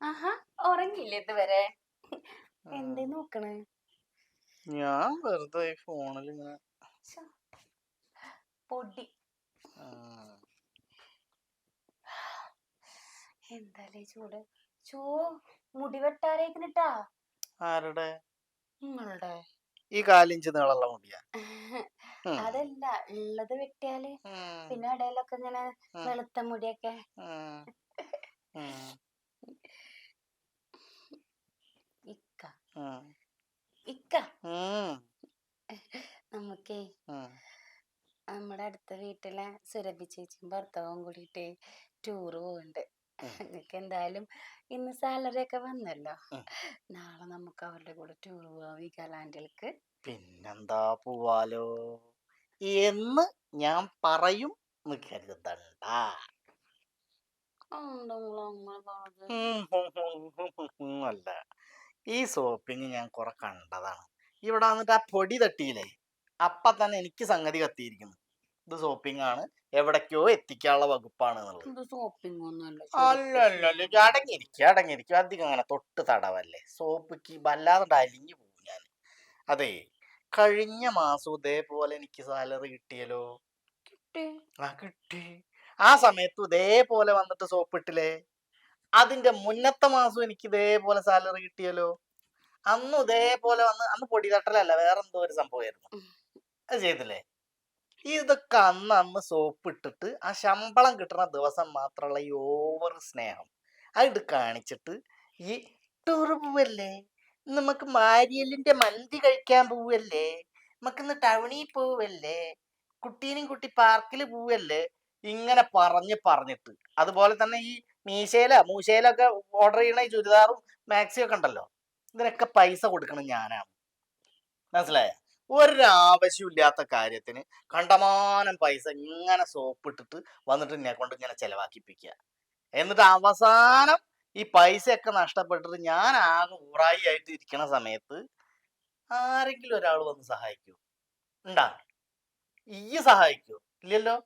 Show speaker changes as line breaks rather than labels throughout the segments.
ആഹാ ഉറങ്ങിയില്ലേ ഇതുവരെ? എന്തേ നോക്കണേ?
ഞാൻ വെറുതെ ഫോണിൽ ഇങ്ങനെ
പൊടി. എന്താലേ ചൂട്? ചോ മുടി വെട്ടാരേക്കിട്ടാ
ആരുടെ?
നിങ്ങളുടെ
ഈ കാലിഞ്ച് നീളമുള്ള മുടിയാ.
അതല്ല ഉള്ളത്
വെട്ടിയാൽ
പിന്നെ ഇടയിലൊക്കെ ഇങ്ങനെ വെളുത്ത മുടിയൊക്കെ നമ്മുടെ അടുത്ത വീട്ടിലെ സുരഭി ചേച്ചിയും ഭർത്താവും കൂടിയിട്ട് ടൂറ് പോകുന്നുണ്ട്
എനിക്ക്
നിങ്ങൾക്ക് എന്തായാലും ഇന്ന് സാലറി ഒക്കെ വന്നല്ലോ. നാളെ നമുക്ക് അവരുടെ കൂടെ ടൂർ പോവാം വീഗാലാൻഡിലേക്ക്
പിന്നെന്താ പോവാലോ? എന്ന് ഞാൻ പറയും കരുതണ്ട. അല്ല. ഈ സോപ്പിങ് ഞാൻ കുറെ കണ്ടതാണ്. ഇവിടെ വന്നിട്ട് ആ പൊടി തട്ടിയില്ലേ? അപ്പൊ തന്നെ എനിക്ക് സംഗതി കത്തിയിരിക്കുന്നു. ഇത് സോപ്പിംഗ് ആണ് എവിടേക്കോ എത്തിക്കാനുള്ള വകുപ്പാണ് എന്നുള്ളത്
ഇത് ഷോപ്പിംഗ് ഒന്നുമല്ല
അല്ല അല്ല അല്ല. ഇത് അടങ്ങിയിരിക്കും അടങ്ങിയിരിക്കും. അധികം അങ്ങനെ തൊട്ട് തടവല്ലേ. സോപ്പിക്ക് വല്ലാതെ അലിഞ്ഞു പോകും ഞാൻ അതെ കഴിഞ്ഞ മാസം ഇതേപോലെ എനിക്ക് സാലറി കിട്ടിയല്ലോ? ആ കിട്ടി. ആ സമയത്ത് ഇതേപോലെ വന്നിട്ട് സോപ്പ് ഇട്ടില്ലേ അതിന്റെ മുന്നത്തെ മാസം എനിക്ക് ഇതേപോലെ സാലറി കിട്ടിയല്ലോ? അന്ന് ഇതേപോലെ വന്ന് അന്ന് പൊടി തട്ടലല്ല വേറെന്തോ ഒരു സംഭവമായിരുന്നു. അത് ചെയ്തില്ലേ? ഇതൊക്കെ അന്ന് അന്ന് സോപ്പ് ഇട്ടിട്ട് ആ ശമ്പളം കിട്ടുന്ന ദിവസം മാത്രമുള്ള ഈ ഓവർ സ്നേഹം. അത് കാണിച്ചിട്ട് ഈ ടൂർ പോവല്ലേ നമുക്ക് മാരിയലിന്റെ മന്തി കഴിക്കാൻ പോവല്ലേ? നമുക്കിന്ന് ടൗണിൽ പോവല്ലേ? കുട്ടീനും കുട്ടി പാർക്കിൽ പോവല്ലേ? ഇങ്ങനെ പറഞ്ഞ് പറഞ്ഞിട്ട്. അതുപോലെ തന്നെ ഈ മീശയില മൂശയിലൊക്കെ ഓർഡർ ചെയ്യണ ഈ ചുരിദാറും മാക്സിയൊക്കെ ഉണ്ടല്ലോ? ഇതിനൊക്കെ പൈസ കൊടുക്കണം ഞാനാണ്. മനസ്സിലായ? ഒരാവശ്യമില്ലാത്ത കാര്യത്തിന് കണ്ടമാനം പൈസ ഇങ്ങനെ സോപ്പിട്ടിട്ട് വന്നിട്ട് എന്നെ കൊണ്ട് ഇങ്ങനെ ചെലവാക്കിപ്പിക്കുക എന്നിട്ട് അവസാനം ഈ പൈസയൊക്കെ നഷ്ടപ്പെട്ടിട്ട് ഞാൻ ആകെ ഊറായി ആയിട്ട് ഇരിക്കണ സമയത്ത് ആരെങ്കിലും ഒരാൾ വന്ന് സഹായിക്കൂ? ഉണ്ടാ ഈ സഹായിക്കൂ? ഇല്ലല്ലോ.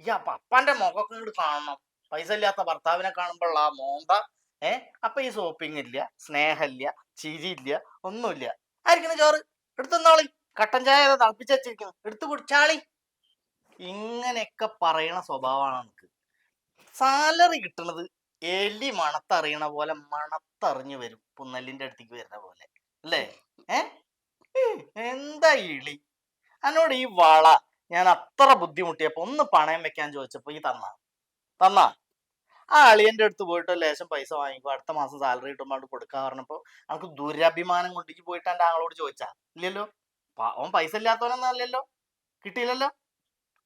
ഈ അപ്പ അപ്പന്റെ മുഖമൊക്കെ ഇങ്ങോട്ട് കാണണം. പൈസ ഇല്ലാത്ത ഭർത്താവിനെ കാണുമ്പോൾ ആ മോന്ത ഏ? അപ്പൊ ഈ സോപ്പിംഗ് ഇല്ല സ്നേഹമില്ല ചിരിയില്ല ഒന്നുമില്ല. ആയിരിക്കുന്ന ചോറ്. എടുത്തുന്നോളി കട്ടൻ ചായ തിളപ്പിച്ച് എടുത്തു കുടിച്ചാളി ഇങ്ങനെയൊക്കെ പറയണ സ്വഭാവമാണ് നമുക്ക്. സാലറി കിട്ടുന്നത് എലി മണത്തറിയണ പോലെ മണത്തറിഞ്ഞു വരും. പുന്നല്ലിന്റെ അടുത്തേക്ക് വരുന്ന പോലെ. അല്ലേ? ഏ? എന്താ ഇളി? എന്നോട് ഈ വള. ഞാൻ അത്ര ബുദ്ധിമുട്ടിയപ്പോ ഒന്ന് പണയം വെക്കാൻ ചോദിച്ചപ്പോ ഈ തന്ന. തന്ന. ആ അളിയന്റെ അടുത്ത് പോയിട്ട് ലേശം പൈസ വാങ്ങിക്കും. അടുത്ത മാസം സാലറി കിട്ടുമ്പോൾ അവിടെ കൊടുക്കാൻ പറഞ്ഞപ്പോ നമുക്ക് ദുരഭിമാനം കൊണ്ടിട്ട് പോയിട്ട് എന്റെ ആളോട് ചോദിച്ചാ. ഇല്ലല്ലോ? അവൻ പൈസ ഇല്ലാത്തവനൊന്നല്ലല്ലോ കിട്ടിയില്ലല്ലോ.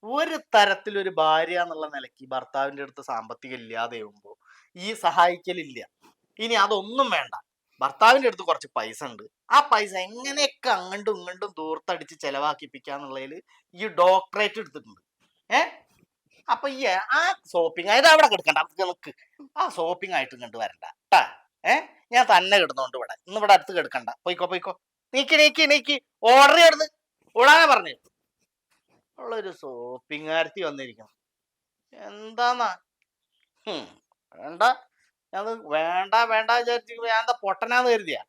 ഒരു തരത്തിലൊരു ഭാര്യ എന്നുള്ള നിലയ്ക്ക് ഭർത്താവിന്റെ അടുത്ത് സാമ്പത്തികം ഇല്ലാതെയുമ്പോ ഈ സഹായിക്കലില്ല. ഇനി അതൊന്നും വേണ്ട. ഭർത്താവിന്റെ അടുത്ത് കുറച്ച് പൈസ ഉണ്ട്. ആ പൈസ എങ്ങനെയൊക്കെ അങ്ങണ്ടും ഇങ്ങണ്ടും ദൂർത്തടിച്ച് ചെലവാക്കിപ്പിക്കാന്നുള്ളതിൽ ഈ ഡോക്ടറേറ്റ് എടുത്തിട്ടുണ്ട്. ഏ? അപ്പൊ ഈ ആ ഷോപ്പിംഗ് ആയത് അവിടെ കിടക്കണ്ട. നിനക്ക് ആ ഷോപ്പിംഗ് ആയിട്ട് കണ്ടു വരണ്ട. ഏ? ഞാൻ തന്നെ കിടന്നോണ്ട് ഇവിടെ. ഇന്ന് ഇവിടെ അടുത്ത് കിടക്കണ്ട. പോയിക്കോ പോയിക്കോ. നീക്കി നീക്കി നീക്കി. ഓർഡർ ചെയ്യരുത് ഓടാനാ പറഞ്ഞു. ഉള്ളൊരു സോപ്പിങ്ങാരത്തി വന്നിരിക്കണം എന്താന്നാ? വേണ്ട. ഞാൻ വേണ്ട വേണ്ട വിചാരിച്ചു ഞാൻ എന്താ പൊട്ടനാന്ന് കരുതിയാ?